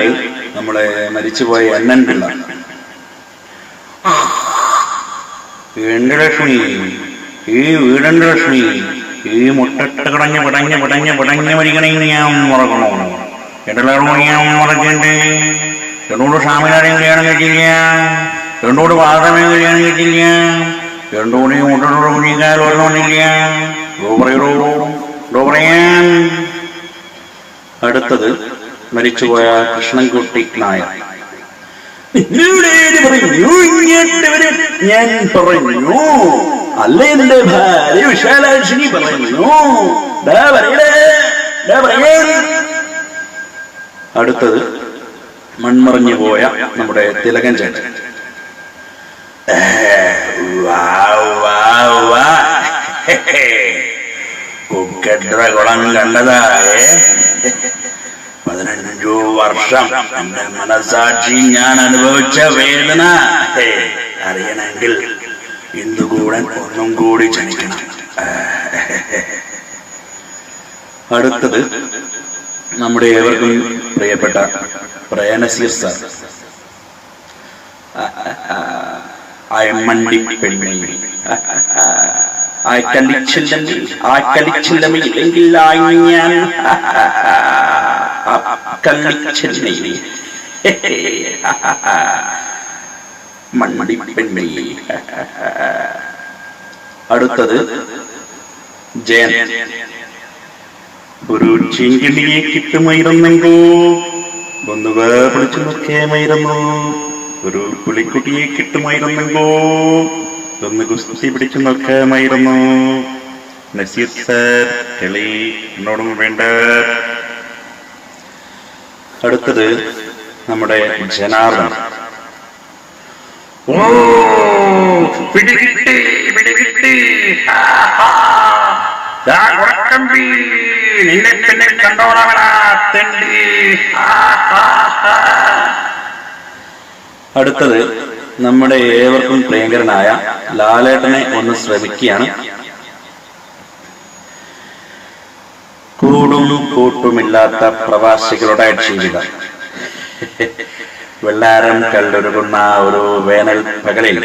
ആയിട്ട് നമ്മളെ മരിച്ചുപോയ എണ്ണൻ പിള്ള. വീണ്ട ലക്ഷ്മി ഈ വീടിന്റെ ലക്ഷ്മി ഈ മുട്ടട്ട് കിടഞ്ഞ് പിടഞ്ഞ് പിടഞ്ഞ് പിടഞ്ഞ് മരിക്കണമെങ്കിൽ ഞാൻ മറക്കണോ ലക്ഷ്മി ഞാൻ മറക്കണ്ടേ എന്നോട് സ്വാമിനാരെയും കല്യാണം കഴിച്ചില്ല? എന്നോട് വാദമേ കല്യാണം കഴിച്ചില്ല? എന്നോട് ഈ മുട്ടോട് കുഞ്ഞിക്കാൽ ഓർമ്മയില്ല ഡോബറയോ ഡോബറയാൻ അടുത്തത് മരിച്ചുപോയ കൃഷ്ണൻകുട്ടി നായർ. പറഞ്ഞു ഇങ്ങോട്ട് ഞാൻ പറഞ്ഞു അല്ലേ എന്റെ ഭാര്യ? വിശാലാക്ഷിനി പറഞ്ഞു അടുത്തത് മൺമറഞ്ഞു പോയ നമ്മുടെ തിലകൻ ചേട്ടൻ. കുക്കട്ര കുളം കണ്ടതായേ. വർഷം. എന്റെ മനസാക്ഷി ഞാൻ അനുഭവിച്ച വേദന. അറിയണമെങ്കിൽ ഇന്ദുകൂടൻ ഒന്നും കൂടി ജനിക്കണം. അടുത്തത് നമ്മുടെ ഏവർക്കും പ്രിയപ്പെട്ട പ്രേനസി സാർ. അയമ്മണ്ടി പെണ്ണി. ആ കളിച്ചില്ലമി ആ കളിച്ചില്ലമി എങ്കിൽ ഞാൻ കളിച്ചില്ലമി മൺമടി പെണ്ണി. അടുത്തത് ജയൻ. ഒരു ചിങ്കിളിയെ കിട്ടുമായിരുന്നെങ്കോ? ഒന്ന് വേർപിടിച്ചു നോക്കിയായിരുന്നു ഒരു പുലിക്കുട്ടിയെ കിട്ടുമായിരുന്നെങ്കോ? ഒന്ന് ഗുസ്തി പിടിച്ചു നോക്കാമായിരുന്നു നസീർ സാർ കളി എന്നോടും വേണ്ട. അടുത്തത് നമ്മുടെ നിന്നെ പിന്നെ കണ്ടോളവടാ തെണ്ടി. ഹാ. അടുത്തത് നമ്മുടെ ഏവർക്കും പ്രിയങ്കരനായ ലാലേട്ടനെ ഒന്ന് ശ്രമിക്കുകയാണ്. കൂടും കൂട്ടുമില്ലാത്ത പ്രവാസികളുടെ ജീവിതം. വെള്ളാരം കല്ലൊരുകുന്ന ഒരു വേനൽ പകലിൽ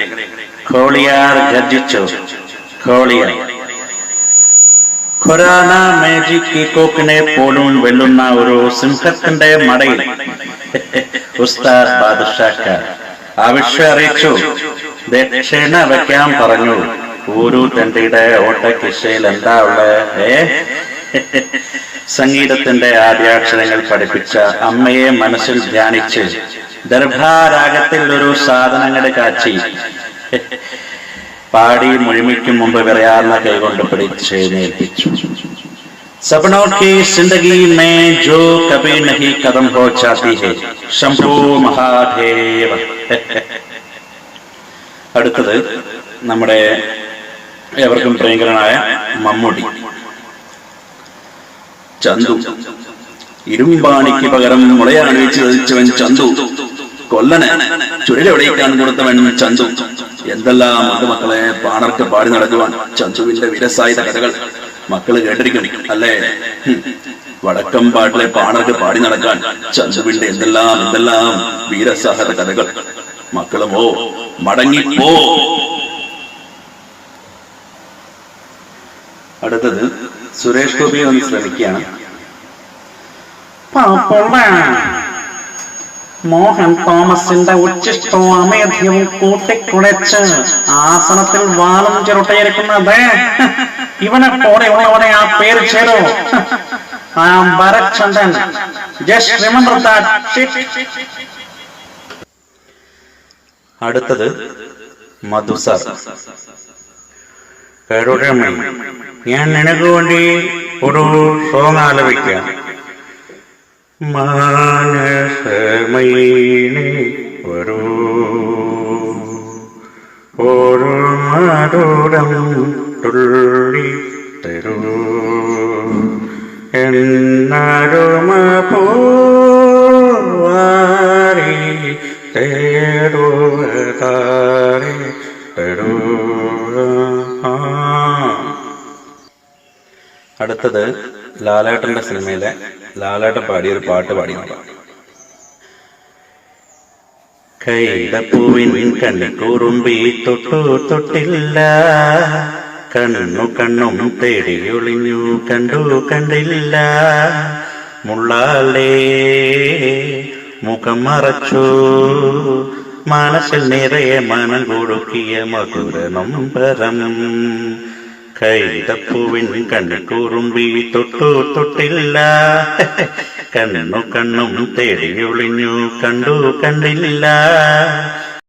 കോളിയാർ ഗർജിച്ചു. കോളിയർ. ഖൊറാന മാജിക് പീക്കോക്കിനെ പോലും വെല്ലുന്ന ഒരു സിംഹത്തിന്റെ മടയിൽ. ഉസ്താദ് ബാദുഷാക്ക ആവശ്യം അറിയിച്ചു. ദക്ഷിണ വയ്ക്കാൻ പറഞ്ഞു. ഊരു തണ്ടിയുടെ ഓട്ടക്കിശയിൽ എന്താ ഉള്ളത് ഏ? സംഗീതത്തിന്റെ ആദ്യാക്ഷരങ്ങൾ പഠിപ്പിച്ച അമ്മയെ മനസ്സിൽ ധ്യാനിച്ച് ദർഭാരാഗത്തിൽ ഒരു സാധനങ്ങളുടെ കാച്ചി പാടി മുഴുമിക്കും മുമ്പ് വിറയാർന്ന കൈകൊണ്ട് പിടിച്ചെഴുന്നേൽപ്പിച്ചു सपनों की जिंदगी में जो कभी नहीं कदम हो जाती है ശംഭു മഹാദേവ അടുത്തത് നമ്മുടെ എവർക്കും പ്രിയങ്കരനായ മമ്മൂട്ടി ചന്തു. ഇരുമ്പാണിക്ക് പകരം മുളയാണ് വെച്ച് ചതിച്ചവൻ ചന്തു. കൊല്ലന് ചുഴലെവിടേക്കാൻ കൊടുത്തവൻ ചന്തു. എന്തെല്ലാം അത് മക്കളെ പാണർക്ക് പാടി നടക്കുവാൻ ചന്തുവിന്റെ വിരസായുധ കഥകൾ മക്കൾ കേട്ടിരിക്കണം അല്ലേ? വടക്കം പാട്ടിലെ പാണർക്ക് പാടി നടക്കാൻ ചന്തുവിന്റെ എന്തെല്ലാം എന്തെല്ലാം വീരസാഹത കഥകൾ. മക്കളുമോ മടങ്ങിപ്പോ അടുത്തത് സുരേഷ് ഗോപി ഒന്ന് ശ്രമിക്കുകയാണ്. മോഹൻ തോമസിന്റെ ഉച്ചിഷ്ടവും അമേധ്യവും കൂട്ടിക്കുഴച്ച് ആസനത്തിൽ വാലും ചിരട്ടയിരിക്കുന്നത് ഇവനെ പോലെയുള്ളവനെ ആ പേര് ചേരോ ആ ഭരചന്ദ്രൻ അടുത്തത് മധു സാർ. കരുടമേ ഞാൻ നിനക്ക് വേണ്ടി ഒരു സോങ് ആലപിക്കാം മാനസമൈനി വരൂ. ഒരു മധുരം തുള്ളി തരൂ. എന്നരുമ അടുത്തത് ലാലേട്ടന്റെ സിനിമയിലെ ലാലേട്ടൻ പാടിയ ഒരു പാട്ട് പാടി കൈതപ്പൂവിൻ കണ്ണിക്കൂറുമ്പി തൊട്ടു തൊട്ടില്ല. കണ്ണു കണ്ണും തേടിയൊളിഞ്ഞു കണ്ടു കണ്ടില്ല. മുള്ളാലേ മുഖം മറച്ചു. മനസ്സിൽ നിറയെ മനം കൊടുക്കിയ മധുര നൊമ്പരം. കൈതപ്പൂവിൻ കണ്ണിക്കൂറുമ്പി തൊട്ടു തൊട്ടില്ല. കണ്ണു കണ്ണും തേടിയൊളിഞ്ഞു കണ്ടു കണ്ടില്ല.